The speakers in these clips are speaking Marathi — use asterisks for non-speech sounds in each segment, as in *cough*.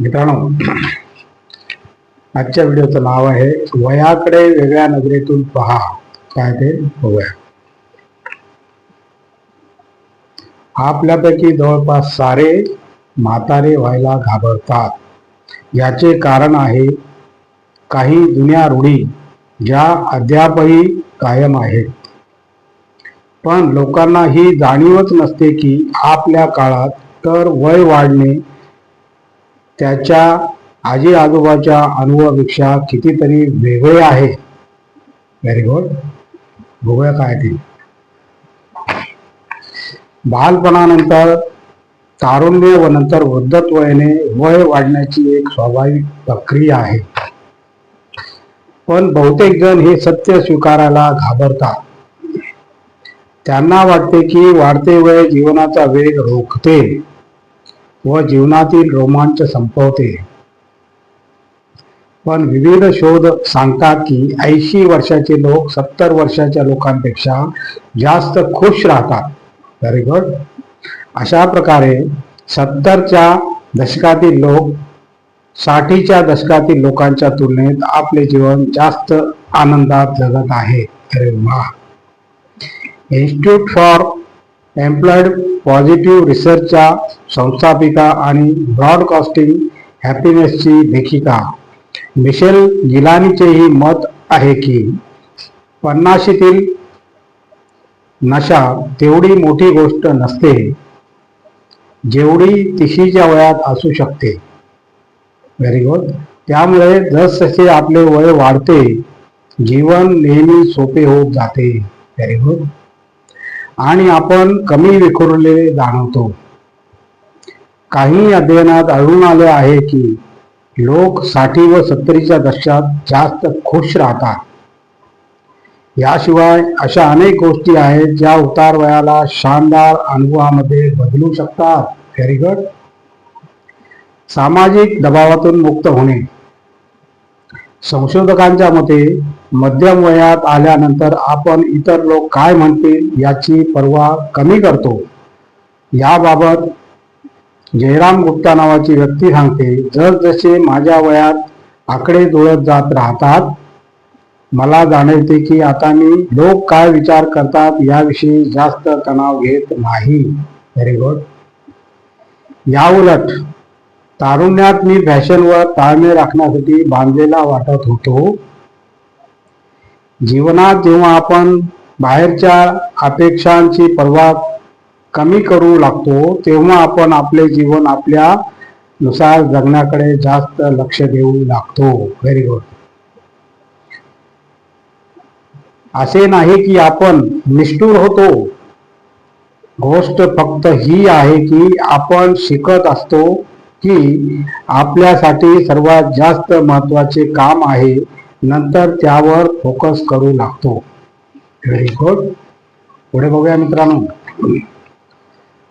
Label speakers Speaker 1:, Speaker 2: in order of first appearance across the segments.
Speaker 1: मित्रांनो आजच्या व्हिडिओचं नाव आहे वयाकडे वेगळ्या नजरेतून पहा. काय ते? बघूया. आपल्यापैकी जवळपास सारे म्हातारे व्हायला घाबरतात. याचे कारण आहे काही जुन्या रूढी ज्या अद्यापही कायम आहेत. पण लोकांना ही जाणीवच नसते की आपल्या काळात तर वय वाढणे त्याच्या आजी आजोबाच्या अनुभवापेक्षा कितीतरी वेगळे आहे. व्हेरी गुड बघूया काय ते. बालपणानंतर तारुण्य व नंतर वृद्धत्व येणे वय वाढण्याची एक स्वाभाविक प्रक्रिया आहे. पण बहुतेक जण हे सत्य स्वीकारायला घाबरतात. त्यांना वाटते की वाढते वय जीवनाचा वेग रोखते. व जीवनातील रोमांच संपवते. पण विविध शोध सांगतात की ऐंशी वर्षाचे लोक सत्तर वर्षाच्या लोकांपेक्षा जास्त खुश राहतात. व्हेरी गुड अशा प्रकारे सत्तरच्या दशकातील लोक साठीच्या दशकातील लोकांच्या तुलनेत आपले जीवन जास्त आनंदात जगत आहे. अरे वा. इन्स्टिट्यूट फॉर एम्प्लॉईड पॉझिटिव्ह रिसर्चच्या संस्थापिका आणि ब्रॉडकास्टिंग हॅपीनेसची लेखिका. मिशेल गिलानीचेही मत आहे की पन्नाशीतील नशा तेवढी मोठी गोष्ट नसते जेवढी तिशीच्या वयात असू शकते. व्हेरी गुड त्यामुळे जसजसे आपले वय वाढते जीवन नेहमी सोपे होत जाते. व्हेरी गुड आणि आपण कमी विखुरलेले जाणवतो. काही अध्ययनात आढळून आले आहे की लोक साठी व सत्तरीच्या दशकात जास्त खुश राहतात. याशिवाय अशा अनेक गोष्टी आहेत ज्या उतार वयाला शानदार अनुभवामध्ये बदलू शकतात. व्हेरी गुड सामाजिक दबावातून मुक्त होणे. संशोधकांच्या मते मध्यम वयात आल्यानंतर आपण इतर लोक काय म्हणतील याची पर्वा कमी करतो. याबाबत जयराम गुप्ता नावाची व्यक्ती सांगते जसजसे माझ्या वयात आकडे जुळत जात राहतात मला जाणवते की आता मी लोक काय विचार करतात याविषयी जास्त तणाव घेत नाही. व्हेरी गुड याउलट तारुण्यात मी फॅशनवर ताळमेळ राखण्यासाठी बांधलेला वाटत होतो. जीवनात जेव्हा आपण बाहेरच्या अपेक्षांची पर्वा कमी करू लागतो तेव्हा आपण आपले जीवन आपल्या नुसार जगण्याकडे जास्त लक्ष देऊ लागतो. व्हेरी गुड असे नाही की आपण निष्ठुर होतो. गोष्ट फक्त ही आहे की आपण शिकत असतो की आपल्यासाठी सर्वात जास्त महत्त्वाचे काम आहे नंतर त्यावर फोकस करू लागतो. व्हेरी गुड पुढे बघूया मित्रांनो.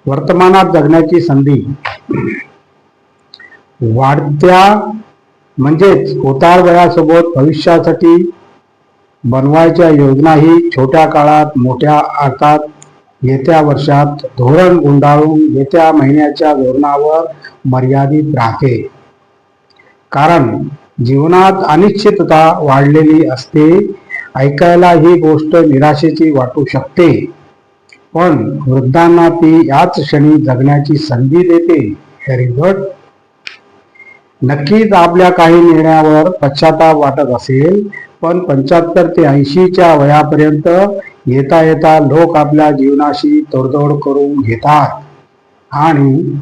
Speaker 1: वर्तमानात जगण्याची संधी. वाढत्या म्हणजेच उतार वयासोबत भविष्यासाठी बनवायच्या योजनाही छोट्या काळात मोठ्या अर्थात येत्या वर्षात धोरण गुंडाळून येत्या महिन्याच्या धोरणावर मर्यादित राहते. कारण जीवनात अनिश्चितता वाढलेली असते ऐकायला ही गोष्ट निराशेची वाटू शकते. पण वृद्धांना ती याच क्षणी जगण्याची संधी देते व्हेरी गुड नक्कीच आपल्या काही निर्णयावर पश्चाताप वाटत असेल पण पंच्याहत्तर ते ऐंशीच्या वयापर्यंत येता येता लोक आपल्या जीवनाशी तोडजोड करून घेतात. आणि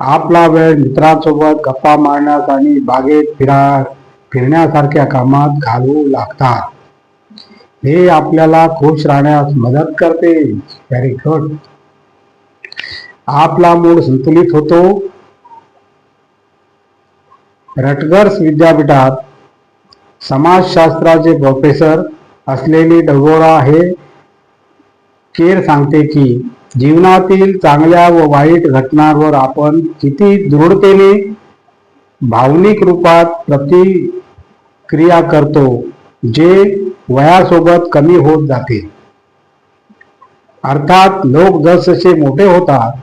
Speaker 1: आपला वेळ मित्रांसोबत गप्पा मारण्यास आणि बागेत फिरा फिरण्यासारख्या कामात घालवू लागतात. हे आपल्याला खुश राहण्यास मदत करते. व्हेरी गुड आपला मूड संतुलित होतो. रटगर्स विद्यापीठात समाजशास्त्राचे प्रोफेसर असलेली डगोरा हे केर सांगते की जीवनातील चांगल्या व वाईट घटनांवर आपण किती दृढतेने भावनिक रूपात प्रतिक्रिया करतो जे वयासोबत कमी होत जाते. अर्थात लोक जसजसे मोठे होतात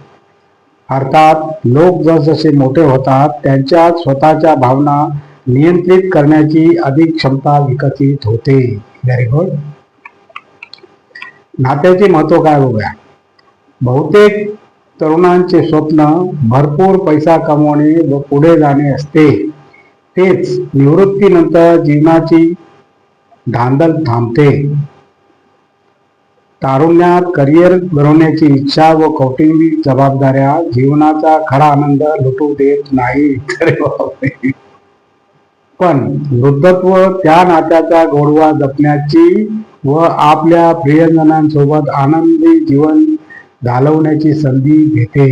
Speaker 1: अर्थात लोक जसजसे मोठे होतात त्यांच्या स्वतःच्या भावना नियंत्रित करण्याची अधिक क्षमता विकसित होते. व्हेरी गुड नात्याचे महत्त्व काय बघूया. बहुतेक तरुणांचे स्वप्न भरपूर पैसा कमवणे व पुढे जाणे असते. तेच निवृत्तीनंतर जीवनाची धांदल थांबते. तारुण्यात करिअर बनवण्याची इच्छा व कौटुंबिक जबाबदाऱ्या जीवनाचा खरा आनंद लुटू देत नाही. *laughs* पण वृद्धत्व त्या नात्याचा गोडवा जपण्याची व आपल्या प्रियजनांसोबत आनंदी जीवन घालवण्याची संधी घेते.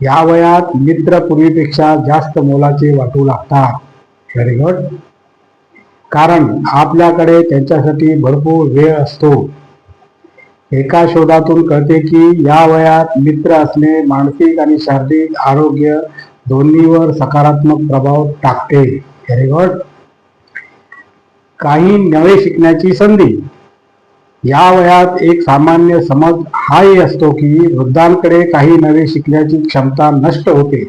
Speaker 1: या वयात मित्र पूर्वीपेक्षा जास्त मोलाचे वाटू लागतात. व्हेरी गुड कारण आपल्याकडे त्यांच्यासाठी भरपूर वेळ असतो. एका शोधातून कळते की या वयात मित्र असणे मानसिक आणि शारीरिक आरोग्य दोन्हीवर सकारात्मक प्रभाव टाकते. व्हेरी गुड काही नवे शिकण्याची संधी. या वयात एक सामान्य समज हाही असतो की वृद्धांकडे काही नवे शिकण्याची क्षमता नष्ट होते.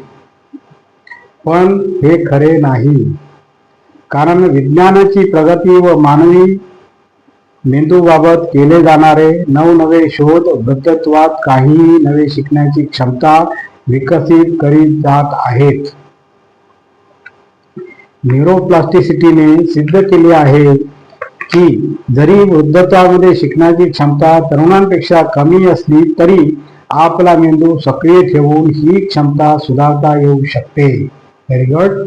Speaker 1: पण हे खरे नाही. कारण विज्ञानाची प्रगती व मानवी मेंदूबाबत केले जाणारे नवनवे शोध वृद्धत्वात काही नवे शिकण्याची क्षमता विकसित करीत जात आहेत. न्यूरोप्लास्टिसिटीने सिद्ध केले आहे की जरी वृद्धत्वामध्ये शिकण्याची क्षमता तरुणांपेक्षा कमी असली तरी आपला मेंदू सक्रिय ठेवून ही क्षमता सुधारता येऊ शकते. व्हेरी गुड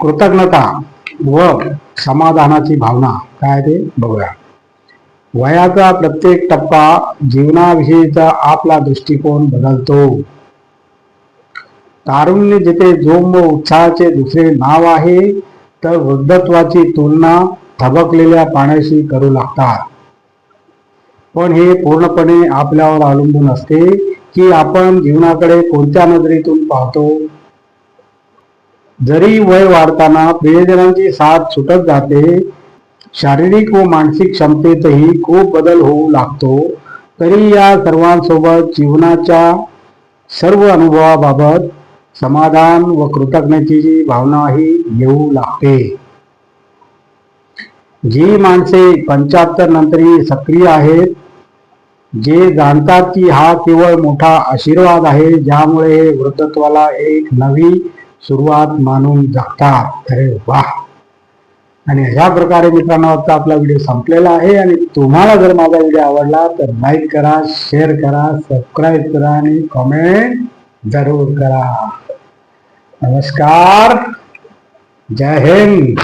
Speaker 1: कृतज्ञता व समाधानाची भावना. काय ते? बघूया. वयाचा प्रत्येक टप्पा जीवनाविषयीचा आपला दृष्टिकोन बदलतो. तारुण्य जिथे जोम व उत्साहाचे दुसरे नाव आहे तर वृद्धत्वाची तुलना थबकलेल्या पाण्याशी करू लागतात. पण हे पूर्णपणे आपल्यावर अवलंबून असते की आपण जीवनाकडे कोणत्या नजरेतून पाहतो? जरी वय वाढताना प्रियजनांची साथ सुटत जाते शारीरिक व मानसिक क्षमतेतही खूप बदल होऊ लागतो. तरी या सर्वांसोबत जीवनाच्या सर्व अनुभवाबाबत समाधान व कृतज्ञतेची भावनाही येऊ लागते. जी माणसे पंच्याहत्तर नंतरही सक्रिय आहेत जे जाणतात की हा केवळ मोठा आशीर्वाद आहे ज्यामुळे हे वृद्धत्वाला एक नवी सुरुवात मानून जातात. अरे वा आणि अशा प्रकारे मित्रांनो आजचा आपला व्हिडिओ संपलेला आहे. आणि तुम्हाला जर माझा व्हिडिओ आवडला तर लाईक करा शेअर करा सबस्क्राईब करा आणि कमेंट जरूर करा. नमस्कार. जय हिंद.